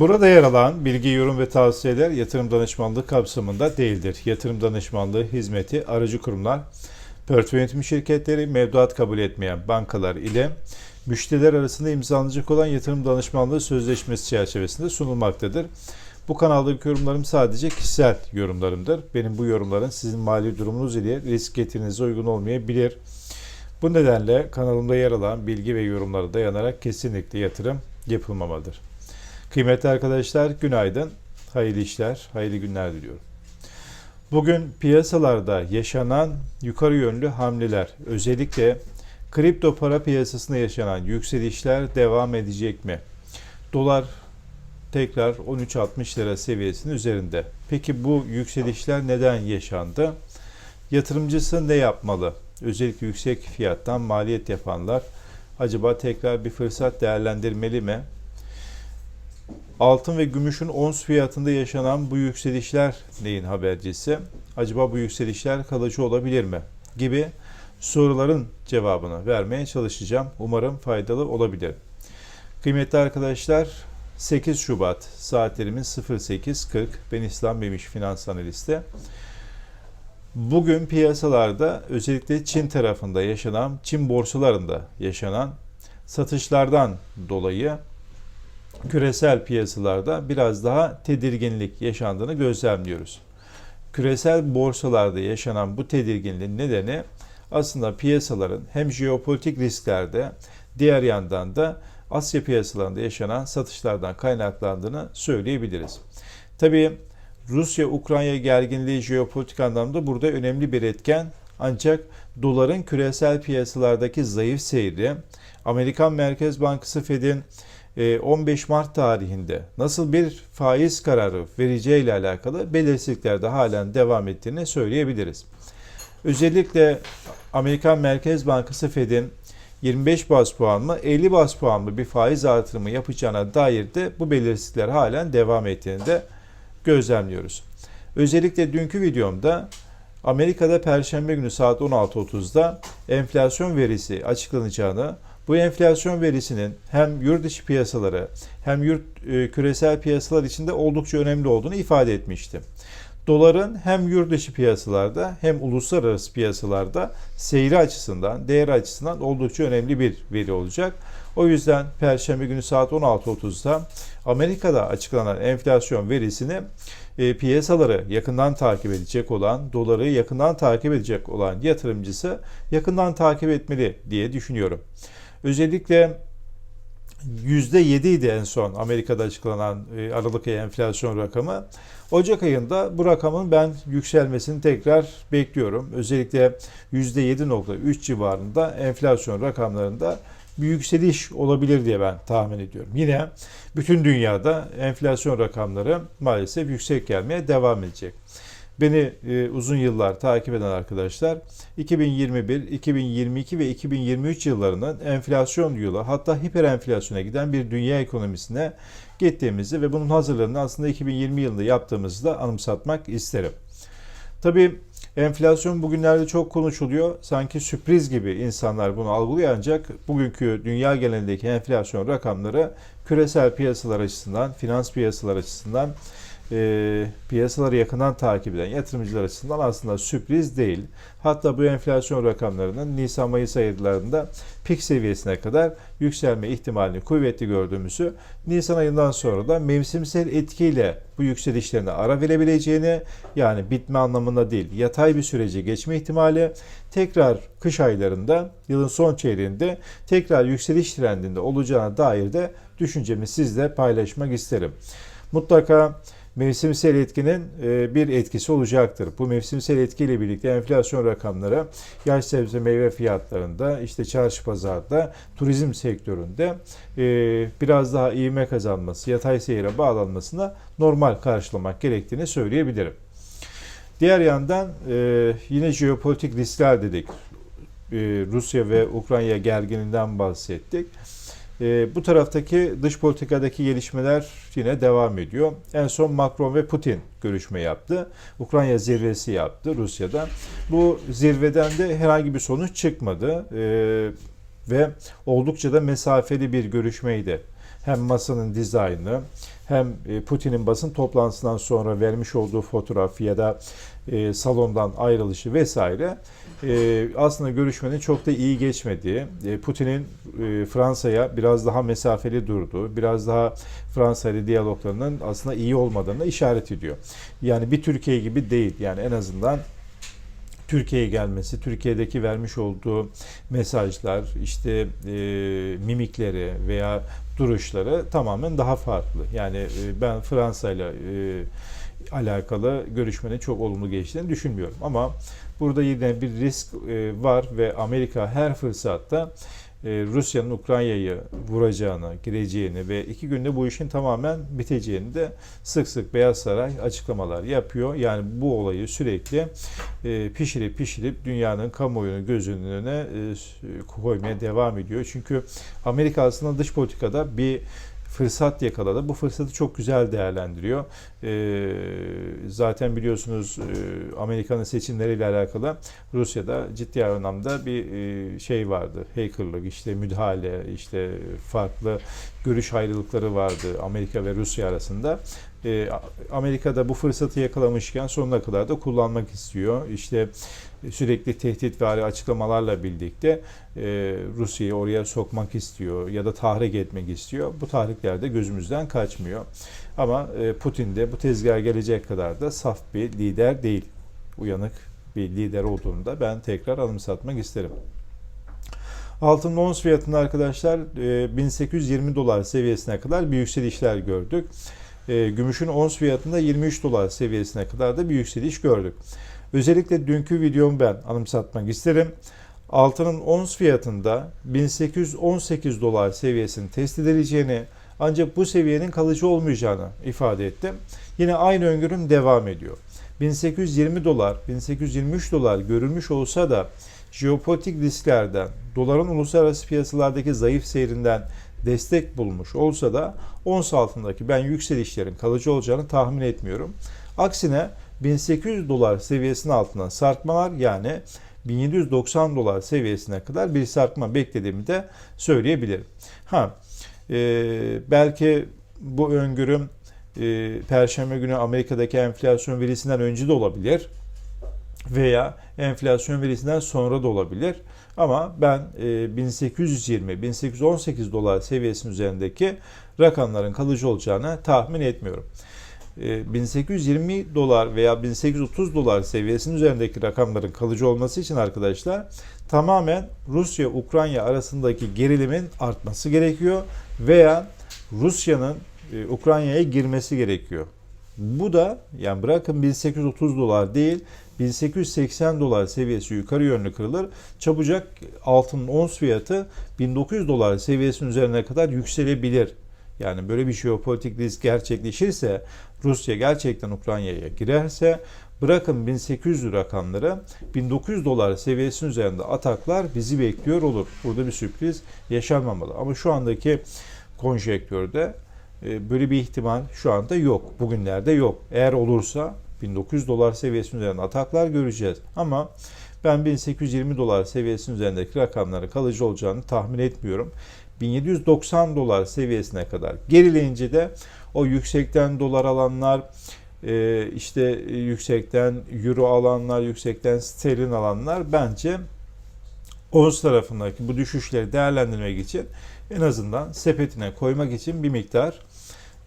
Burada yer alan bilgi, yorum ve tavsiyeler yatırım danışmanlığı kapsamında değildir. Yatırım danışmanlığı hizmeti aracı kurumlar, portföy yönetim şirketleri, mevduat kabul etmeyen bankalar ile müşteriler arasında imzalanacak olan yatırım danışmanlığı sözleşmesi çerçevesinde sunulmaktadır. Bu kanaldaki yorumlarım sadece kişisel yorumlarımdır. Benim bu yorumların sizin mali durumunuz ile risk getirinize uygun olmayabilir. Bu nedenle kanalımda yer alan bilgi ve yorumlara dayanarak kesinlikle yatırım yapılmamalıdır. Kıymetli arkadaşlar günaydın, hayırlı işler, hayırlı günler diliyorum. Bugün piyasalarda yaşanan yukarı yönlü hamleler, özellikle kripto para piyasasında yaşanan yükselişler devam edecek mi? Dolar tekrar 13.60 lira seviyesinin üzerinde. Peki bu yükselişler neden yaşandı? Yatırımcısı ne yapmalı? Özellikle yüksek fiyattan maliyet yapanlar acaba tekrar bir fırsat değerlendirmeli mi? Altın ve gümüşün ons fiyatında yaşanan bu yükselişler neyin habercisi? Acaba bu yükselişler kalıcı olabilir mi? Gibi soruların cevabını vermeye çalışacağım. Umarım faydalı olabilir. Kıymetli arkadaşlar, 8 Şubat saatlerimiz 08.40. Ben İslam Memiş Finans Analisti. Bugün piyasalarda özellikle Çin tarafında yaşanan, Çin borsalarında yaşanan satışlardan dolayı küresel piyasalarda biraz daha tedirginlik yaşandığını gözlemliyoruz. Küresel borsalarda yaşanan bu tedirginliğin nedeni aslında piyasaların hem jeopolitik risklerde diğer yandan da Asya piyasalarında yaşanan satışlardan kaynaklandığını söyleyebiliriz. Tabii Rusya-Ukrayna gerginliği jeopolitik anlamda burada önemli bir etken ancak doların küresel piyasalardaki zayıf seyri, Amerikan Merkez Bankası Fed'in 15 Mart tarihinde nasıl bir faiz kararı vereceği ile alakalı belirsizlikler de halen devam ettiğini söyleyebiliriz. Özellikle Amerikan Merkez Bankası Fed'in 25 bas puan mı 50 bas puan mı bir faiz artırımı yapacağına dair de bu belirsizlikler halen devam ettiğini de gözlemliyoruz. Özellikle dünkü videomda Amerika'da Perşembe günü saat 16.30'da enflasyon verisi açıklanacağını, bu enflasyon verisinin hem yurt dışı piyasaları hem yurt e, küresel piyasalar içinde oldukça önemli olduğunu ifade etmiştim. Doların hem yurt dışı piyasalarda hem uluslararası piyasalarda seyri açısından, değer açısından oldukça önemli bir veri olacak. O yüzden Perşembe günü saat 16.30'da Amerika'da açıklanan enflasyon verisini e, piyasaları yakından takip edecek olan, doları yakından takip edecek olan yatırımcısı yakından takip etmeli diye düşünüyorum. Özellikle %7 idi en son Amerika'da açıklanan e, Aralık ayı enflasyon rakamı. Ocak ayında bu rakamın ben yükselmesini tekrar bekliyorum. Özellikle %7.3 civarında enflasyon rakamlarında bir yükseliş olabilir diye ben tahmin ediyorum. Yine bütün dünyada enflasyon rakamları maalesef yüksek gelmeye devam edecek. Beni e, uzun yıllar takip eden arkadaşlar 2021, 2022 ve 2023 yıllarının enflasyon yılı hatta hiperenflasyona giden bir dünya ekonomisine gittiğimizi ve bunun hazırlığını aslında 2020 yılında yaptığımızı da anımsatmak isterim. Tabii enflasyon bugünlerde çok konuşuluyor. Sanki sürpriz gibi insanlar bunu algılıyor ancak bugünkü dünya genelindeki enflasyon rakamları küresel piyasalar açısından, finans piyasalar açısından e, piyasaları yakından takip eden yatırımcılar açısından aslında sürpriz değil. Hatta bu enflasyon rakamlarının Nisan-Mayıs aylarında pik seviyesine kadar yükselme ihtimalini kuvvetli gördüğümüzü, Nisan ayından sonra da mevsimsel etkiyle bu yükselişlerine ara verebileceğini, yani bitme anlamında değil, yatay bir sürece geçme ihtimali, tekrar kış aylarında, yılın son çeyreğinde tekrar yükseliş trendinde olacağına dair de düşüncemi sizle paylaşmak isterim. Mutlaka mevsimsel etkinin e, bir etkisi olacaktır. Bu mevsimsel etkiyle birlikte enflasyon rakamları yaş sebze meyve fiyatlarında, işte çarşı pazarda, turizm sektöründe e, biraz daha ivme kazanması, yatay seyre bağlanmasına normal karşılamak gerektiğini söyleyebilirim. Diğer yandan e, yine jeopolitik riskler dedik. Rusya ve Ukrayna gergininden bahsettik. E, bu taraftaki dış politikadaki gelişmeler yine devam ediyor. En son Macron ve Putin görüşme yaptı. Ukrayna zirvesi yaptı Rusya'da. Bu zirveden de herhangi bir sonuç çıkmadı. E, ve oldukça da mesafeli bir görüşmeydi. Hem masanın dizaynı hem e, Putin'in basın toplantısından sonra vermiş olduğu fotoğraf ya da e, salondan ayrılışı vesaire e, aslında görüşmenin çok da iyi geçmediği, e, Putin'in e, Fransa'ya biraz daha mesafeli durduğu, biraz daha Fransa ile diyaloglarının aslında iyi olmadığını işaret ediyor. Yani bir Türkiye gibi değil. Yani en azından Türkiye'ye gelmesi, Türkiye'deki vermiş olduğu mesajlar, işte e, mimikleri veya duruşları tamamen daha farklı. Yani e, ben Fransa ile e, alakalı görüşmenin çok olumlu geçtiğini düşünmüyorum. Ama burada yine bir risk e, var ve Amerika her fırsatta Rusya'nın Ukrayna'yı vuracağını, gireceğini ve iki günde bu işin tamamen biteceğini de sık sık Beyaz Saray açıklamalar yapıyor. Yani bu olayı sürekli e, pişirip pişirip dünyanın kamuoyunu gözünün önüne e, koymaya devam ediyor. Çünkü Amerika aslında dış politikada bir fırsat yakaladı. Bu fırsatı çok güzel değerlendiriyor. Ee, zaten biliyorsunuz e, Amerika'nın seçimleriyle alakalı Rusya'da ciddi anlamda bir e, şey vardı. Hackerlık, işte müdahale, işte farklı görüş ayrılıkları vardı Amerika ve Rusya arasında. Ee, Amerika'da bu fırsatı yakalamışken sonuna kadar da kullanmak istiyor. İşte sürekli tehdit ve açıklamalarla birlikte e, Rusya'yı oraya sokmak istiyor ya da tahrik etmek istiyor. Bu tahrikler de gözümüzden kaçmıyor. Ama e, Putin de bu tezgaha gelecek kadar da saf bir lider değil. Uyanık bir lider olduğunu da ben tekrar anımsatmak isterim. Altın ons fiyatında arkadaşlar 1820 dolar seviyesine kadar bir yükselişler gördük. E, gümüşün ons fiyatında 23 dolar seviyesine kadar da bir yükseliş gördük. Özellikle dünkü videomu ben anımsatmak isterim. Altının ons fiyatında 1818 dolar seviyesini test edileceğini ancak bu seviyenin kalıcı olmayacağını ifade ettim. Yine aynı öngörüm devam ediyor. 1820 dolar, 1823 dolar görülmüş olsa da jeopolitik risklerden, doların uluslararası piyasalardaki zayıf seyrinden destek bulmuş olsa da ons altındaki ben yükselişlerin kalıcı olacağını tahmin etmiyorum. Aksine 1800 dolar seviyesinin altından sarkmalar yani 1790 dolar seviyesine kadar bir sarkma beklediğimi de söyleyebilirim. Ha, e, belki bu öngörüm e, Perşembe günü Amerika'daki enflasyon verisinden önce de olabilir veya enflasyon verisinden sonra da olabilir. Ama ben 1820-1818 e, dolar seviyesinin üzerindeki rakamların kalıcı olacağını tahmin etmiyorum. 1820 e, dolar veya 1830 dolar seviyesinin üzerindeki rakamların kalıcı olması için arkadaşlar tamamen Rusya-Ukrayna arasındaki gerilimin artması gerekiyor veya Rusya'nın e, Ukrayna'ya girmesi gerekiyor. Bu da yani bırakın 1830 dolar değil 1880 dolar seviyesi yukarı yönlü kırılır. Çabucak altının ons fiyatı 1900 dolar seviyesinin üzerine kadar yükselebilir. Yani böyle bir jeopolitik risk gerçekleşirse Rusya gerçekten Ukrayna'ya girerse bırakın 1800 rakamları 1900 dolar seviyesinin üzerinde ataklar bizi bekliyor olur. Burada bir sürpriz yaşanmamalı. Ama şu andaki konjektörde e, böyle bir ihtimal şu anda yok. Bugünlerde yok. Eğer olursa 1900 dolar seviyesinin üzerinde ataklar göreceğiz. Ama ben 1820 dolar seviyesinin üzerindeki rakamları kalıcı olacağını tahmin etmiyorum. 1790 dolar seviyesine kadar gerileyince de o yüksekten dolar alanlar, e, işte yüksekten euro alanlar, yüksekten sterlin alanlar bence ons tarafındaki bu düşüşleri değerlendirmek için en azından sepetine koymak için bir miktar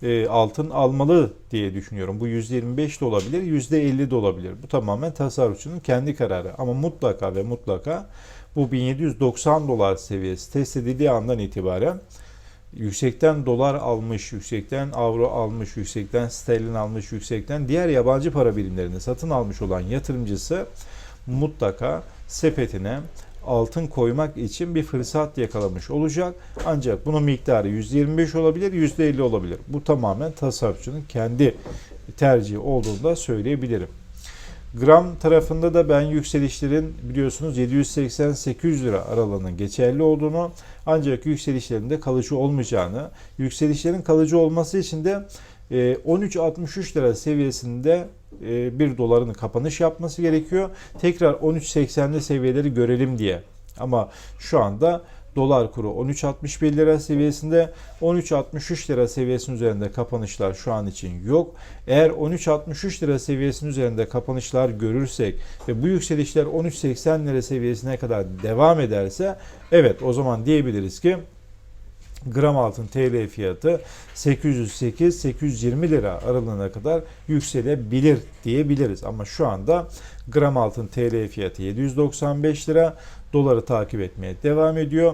e, altın almalı diye düşünüyorum. Bu %25 de olabilir, %50 de olabilir. Bu tamamen tasarrufçunun kendi kararı. Ama mutlaka ve mutlaka bu 1790 dolar seviyesi test edildiği andan itibaren yüksekten dolar almış, yüksekten avro almış, yüksekten sterlin almış, yüksekten diğer yabancı para birimlerini satın almış olan yatırımcısı mutlaka sepetine altın koymak için bir fırsat yakalamış olacak. Ancak bunun miktarı %25 olabilir, %50 olabilir. Bu tamamen tasarrufçunun kendi tercihi olduğunu da söyleyebilirim. Gram tarafında da ben yükselişlerin biliyorsunuz 780-800 lira aralığının geçerli olduğunu ancak yükselişlerin de kalıcı olmayacağını, yükselişlerin kalıcı olması için de 13.63 e, lira seviyesinde e, bir doların kapanış yapması gerekiyor. Tekrar 13.80'li seviyeleri görelim diye. Ama şu anda Dolar kuru 13.61 lira seviyesinde. 13.63 lira seviyesinin üzerinde kapanışlar şu an için yok. Eğer 13.63 lira seviyesinin üzerinde kapanışlar görürsek ve bu yükselişler 13.80 lira seviyesine kadar devam ederse evet o zaman diyebiliriz ki gram altın TL fiyatı 808-820 lira aralığına kadar yükselebilir diyebiliriz. Ama şu anda gram altın TL fiyatı 795 lira. Doları takip etmeye devam ediyor.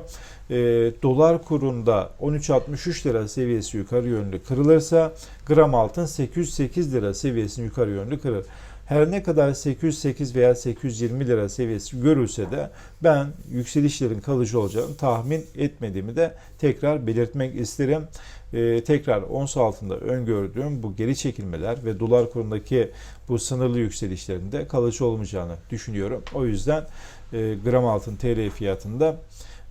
E, dolar kurunda 13.63 lira seviyesi yukarı yönlü kırılırsa gram altın 808 lira seviyesini yukarı yönlü kırır. Her ne kadar 808 veya 820 lira seviyesi görülse de ben yükselişlerin kalıcı olacağını tahmin etmediğimi de tekrar belirtmek isterim. Ee, tekrar ons altında öngördüğüm bu geri çekilmeler ve dolar kurundaki bu sınırlı yükselişlerin de kalıcı olmayacağını düşünüyorum. O yüzden e, gram altın TL fiyatında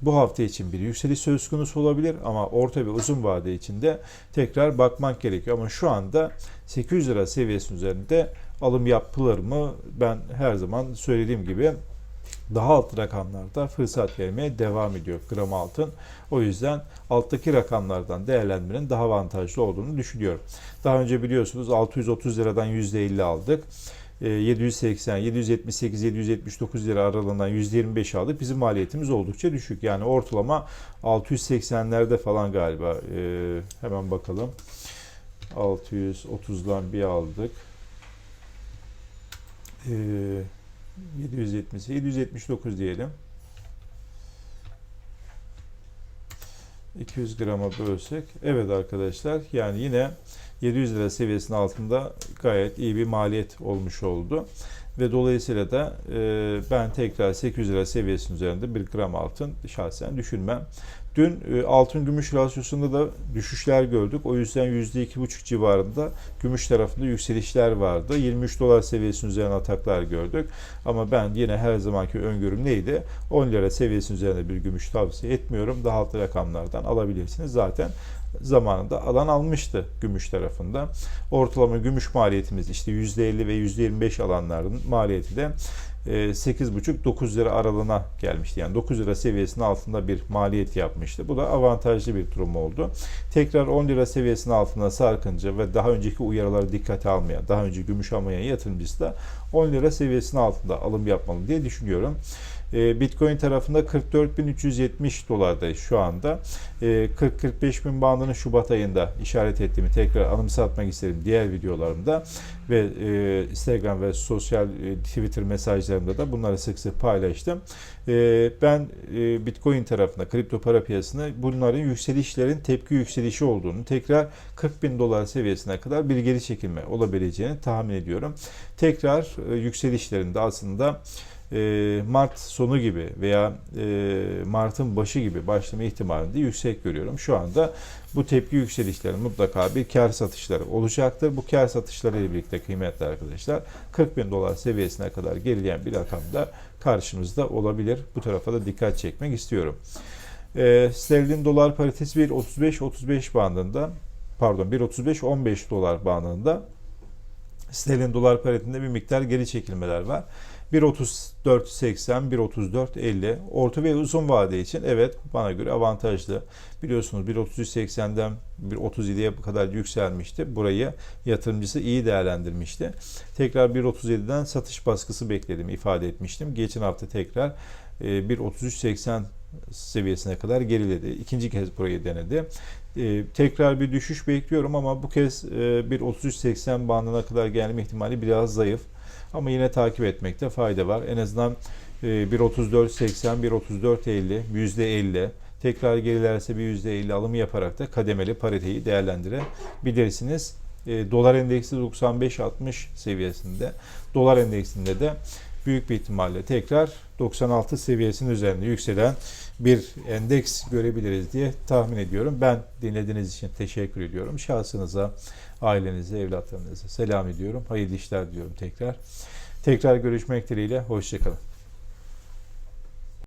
bu hafta için bir yükseliş söz konusu olabilir ama orta ve uzun vade için de tekrar bakmak gerekiyor. Ama şu anda 800 lira seviyesinin üzerinde alım yapılır mı? Ben her zaman söylediğim gibi daha alt rakamlarda fırsat vermeye devam ediyor gram altın. O yüzden alttaki rakamlardan değerlendirmenin daha avantajlı olduğunu düşünüyorum. Daha önce biliyorsunuz 630 liradan %50 aldık. 780, 778, 779 lira aralığından %25 aldık. Bizim maliyetimiz oldukça düşük. Yani ortalama 680'lerde falan galiba. Ee, hemen bakalım. 630'dan bir aldık. Ee, 770, 779 diyelim. 200 grama bölsek. Evet arkadaşlar yani yine 700 lira seviyesinin altında gayet iyi bir maliyet olmuş oldu. Ve dolayısıyla da e, ben tekrar 800 lira seviyesinin üzerinde bir gram altın şahsen düşünmem. Dün e, altın gümüş rasyosunda da düşüşler gördük. O yüzden %2,5 civarında gümüş tarafında yükselişler vardı. 23 dolar seviyesinin üzerine ataklar gördük. Ama ben yine her zamanki öngörüm neydi? 10 lira seviyesinin üzerinde bir gümüş tavsiye etmiyorum. Daha altı rakamlardan alabilirsiniz. Zaten zamanında alan almıştı gümüş tarafında. Ortalama gümüş maliyetimiz işte %50 ve %25 alanların maliyeti de 8,5-9 lira aralığına gelmişti. Yani 9 lira seviyesinin altında bir maliyet yapmıştı. Bu da avantajlı bir durum oldu. Tekrar 10 lira seviyesinin altına sarkınca ve daha önceki uyarıları dikkate almayan, daha önce gümüş almayan yatırımcısı da 10 lira seviyesinin altında alım yapmalı diye düşünüyorum. Bitcoin tarafında 44.370 dolardayız şu anda. 40-45 bin bandını Şubat ayında işaret ettiğimi tekrar anımsatmak isterim diğer videolarımda ve Instagram ve sosyal Twitter mesajlarımda da bunları sık sık paylaştım. Ben Bitcoin tarafında kripto para piyasasında bunların yükselişlerin tepki yükselişi olduğunu tekrar 40 bin dolar seviyesine kadar bir geri çekilme olabileceğini tahmin ediyorum. Tekrar yükselişlerinde aslında Mart sonu gibi veya Mart'ın başı gibi başlama ihtimalini de yüksek görüyorum. Şu anda bu tepki yükselişlerin mutlaka bir kar satışları olacaktır. Bu kar satışları ile birlikte kıymetli arkadaşlar 40 bin dolar seviyesine kadar gerileyen bir rakam da karşımızda olabilir. Bu tarafa da dikkat çekmek istiyorum. Sterlin dolar paritesi 1.35-35 bandında pardon 1.35-15 dolar bandında sterlin dolar paritesinde bir miktar geri çekilmeler var. 1.34.80, 1.34.50 orta ve uzun vade için evet bana göre avantajlı. Biliyorsunuz 1.33.80'den 1.37'ye kadar yükselmişti. Burayı yatırımcısı iyi değerlendirmişti. Tekrar 1.37'den satış baskısı bekledim ifade etmiştim. Geçen hafta tekrar 1.33.80 seviyesine kadar geriledi. İkinci kez burayı denedi. Ee, tekrar bir düşüş bekliyorum ama bu kez e, bir 33.80 bandına kadar gelme ihtimali biraz zayıf. Ama yine takip etmekte fayda var. En azından e, 1.34.80, 1.34.50, %50 tekrar gerilerse bir %50 alımı yaparak da kademeli pariteyi değerlendirebilirsiniz. E, dolar endeksi 95-60 seviyesinde. Dolar endeksinde de büyük bir ihtimalle tekrar 96 seviyesinin üzerinde yükselen bir endeks görebiliriz diye tahmin ediyorum. Ben dinlediğiniz için teşekkür ediyorum. Şahsınıza, ailenize, evlatlarınıza selam ediyorum. Hayırlı işler diyorum tekrar. Tekrar görüşmek dileğiyle. Hoşçakalın.